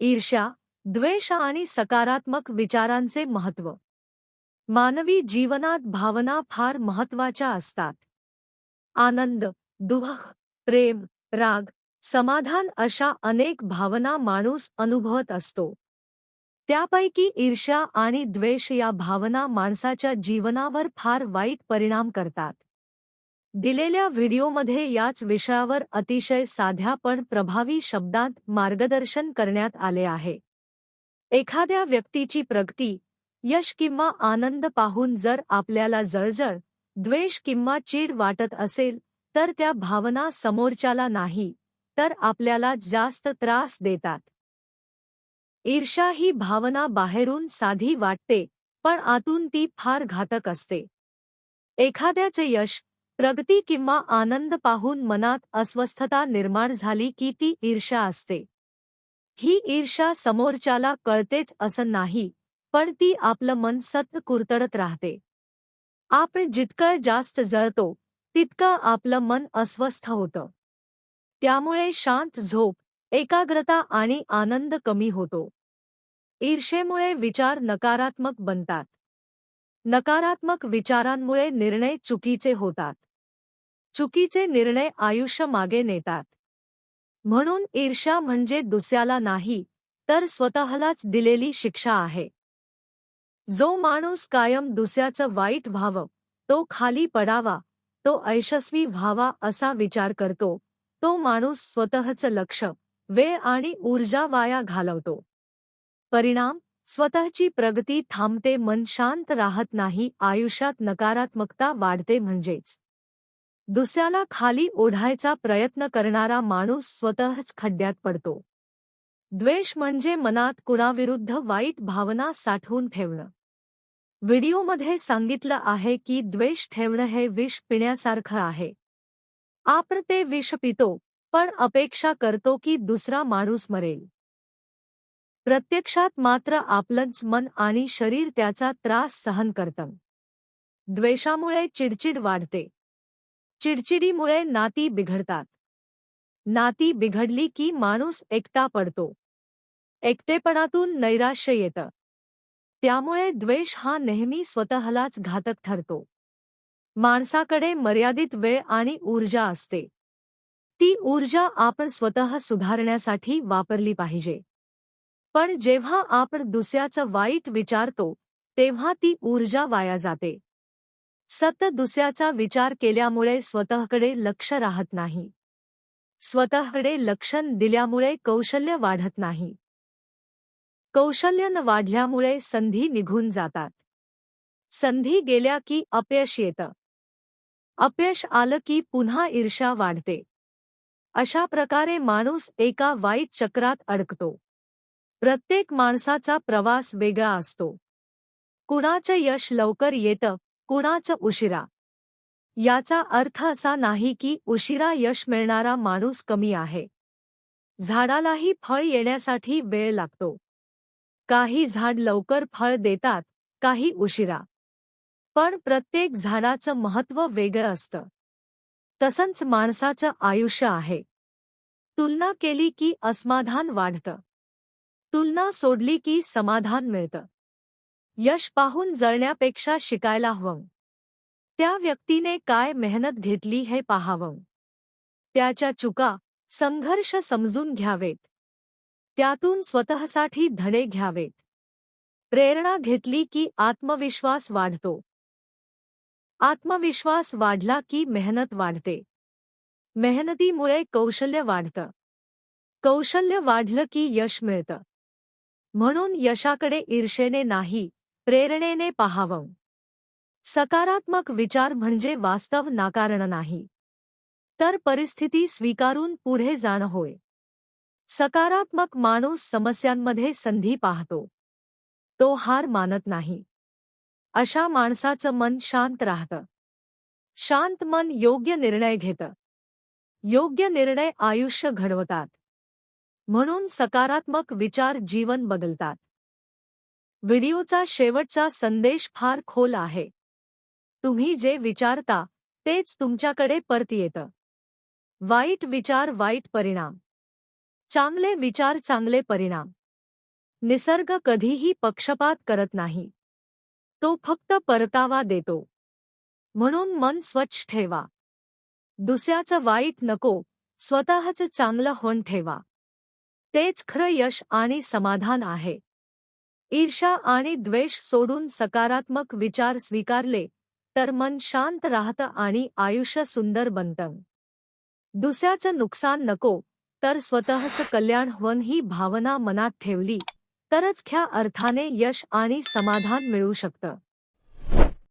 ईर्ष्या द्वेष आणि सकारात्मक विचारांचे महत्त्व मानवी जीवनात भावना फार महत्त्वाच्या असतात. आनंद दुःख प्रेम राग समाधान अशा अनेक भावना माणूस अनुभवत असतो. त्यापैकी ईर्ष्या आणि द्वेष या भावना माणसाच्या जीवनावर फार वाईट परिणाम करतात. दिलेल्या व्हिडिओमध्ये याच विषयावर अतिशय साध्या पण प्रभावी शब्दांत मार्गदर्शन करण्यात आले आहे. एखाद्या व्यक्तीची प्रगती यश किंवा आनंद पाहून जर आपल्याला जळजळ द्वेष किंवा चीड वाटत असेल तर त्या भावना समोरच्याला नाही तर आपल्याला जास्त त्रास देतात. ईर्षा ही भावना बाहेरून साधी वाटते पण आतून ती फार घातक असते. एखाद्याचे यश प्रगती किंवा आनंद पाहून मनात अस्वस्थता निर्माण झाली की ती ईर्षा असते. ही ईर्षा समोरच्याला कळतेच असं नाही पण ती आपलं मन सत कुरतडत राहते. आपण जितकं जास्त जळतो तितकं आपलं मन अस्वस्थ होतं. त्यामुळे शांत झोप एकाग्रता आणि आनंद कमी होतो. ईर्षेमुळे विचार नकारात्मक बनतात. नकारात्मक विचारांमुळे निर्णय चुकीचे होतात. चुकीचे निर्णय आयुष्य मागे नेतात. म्हणून ईर्ष्या म्हणजे दुसऱ्याला नाही तर स्वतःलाच दिलेली शिक्षा आहे. जो माणूस कायम दुसऱ्याचं वाईट व्हावं तो खाली पडावा तो यशस्वी व्हावा असा विचार करतो तो माणूस स्वतःचं लक्ष वेळ आणि ऊर्जा वाया घालवतो. परिणाम स्वतःची प्रगती थांबते मन शांत राहत नाही आयुष्यात नकारात्मकता वाढते म्हणजेच दुसऱ्याला खाली ओढायचा प्रयत्न करणारा माणूस स्वतःच खड्ड्यात पडतो. द्वेष म्हणजे मनात कुणाविरुद्ध वाईट भावना साठवून ठेवणं. व्हिडिओमध्ये सांगितलं आहे की द्वेष ठेवणं हे विष पिण्यासारखं आहे. आपण ते विष पितो पण अपेक्षा करतो की दुसरा माणूस मरेल. प्रत्यक्षात मात्र आपलंच मन आणि शरीर त्याचा त्रास सहन करतं. द्वेषामुळे चिडचिड वाढते. चिडचिडीमुळे नाती बिघडतात. नाती बिघडली की माणूस एकटा पडतो. एकटेपणातून नैराश्य येतं. त्यामुळे द्वेष हा नेहमी स्वतःलाच घातक ठरतो. माणसाकडे मर्यादित वेळ आणि ऊर्जा असते. ती ऊर्जा आपण स्वतः सुधारण्यासाठी वापरली पाहिजे. पण जेव्हा आपण दुसऱ्याचं वाईट विचारतो तेव्हा ती ऊर्जा वाया जाते. सतत दुसऱ्याचा विचार केल्यामुळे स्वतःकडे लक्ष राहत नाही. स्वतःकडे लक्षण दिल्यामुळे कौशल्य वाढत नाही. कौशल्य न वाढल्यामुळे संधी निघून जातात. संधी गेल्या की अपयश येतं. अपयश आलं की पुन्हा ईर्षा वाढते. अशा प्रकारे माणूस एका वाईट चक्रात अडकतो. प्रत्येक माणसाचा प्रवास वेगळा असतो. कुणाचं यश लवकर येतं कुणाचं उशिरा? याचा अर्थ असा नाही की उशिरा यश मिळणारा माणूस कमी आहे. झाडालाही फळ येण्यासाठी वेळ लागतो. काही झाड लवकर फळ देतात काही उशिरा. पण प्रत्येक झाडाचं महत्त्व वेगळं असतं. तसंच माणसाचं आयुष्य आहे. तुलना केली की असमाधान वाढतं. तुलना सोडली की समाधान मिळतं. यश पाहून जळण्यापेक्षा शिकायला हवं. त्या व्यक्तीने काय मेहनत घेतली हे पाहावं. त्याच्या चुका संघर्ष समजून घ्यावेत. त्यातून स्वतःसाठी धडे घ्यावेत. प्रेरणा घेतली की आत्मविश्वास वाढतो. आत्मविश्वास वाढला की मेहनत वाढते. मेहनतीमुळे कौशल्य वाढतं. कौशल्य वाढलं की यश मिळतं. म्हणून यशाकडे ईर्षेने नाही प्रेरणेने पाहावं. सकारात्मक विचार म्हणजे वास्तव नाकारणं नाही. तर परिस्थिती स्वीकारून पुढे जाणं होय. सकारात्मक माणूस समस्यांमध्ये संधी पाहतो. तो हार मानत नाही. अशा माणसाचं मन शांत राहतं. शांत मन योग्य निर्णय घेतं. योग्य निर्णय आयुष्य घडवतात. म्हणून सकारात्मक विचार जीवन बदलतात. व्हिडिओचा शेवटचा संदेश फार खोल आहे. तुम्ही जे विचारता तेच तुमच्याकडे परत येतं. वाईट विचार वाईट परिणाम. चांगले विचार चांगले परिणाम. निसर्ग कधीही पक्षपात करत नाही. तो फक्त परतावा देतो. म्हणून मन स्वच्छ ठेवा. दुसऱ्याचं वाईट नको स्वतःच चांगलं होण ठेवा. तेच खरं यश आणि समाधान आहे. ईर्षा आणि द्वेष सोडून सकारात्मक विचार स्वीकारले तर मन शांत राहतं आणि आयुष्य सुंदर बनतं. दुसऱ्याचं नुकसान नको तर स्वतःचं कल्याण होऊन ही भावना मनात ठेवली तरच ख्या अर्थाने यश आणि समाधान मिळू शकतं.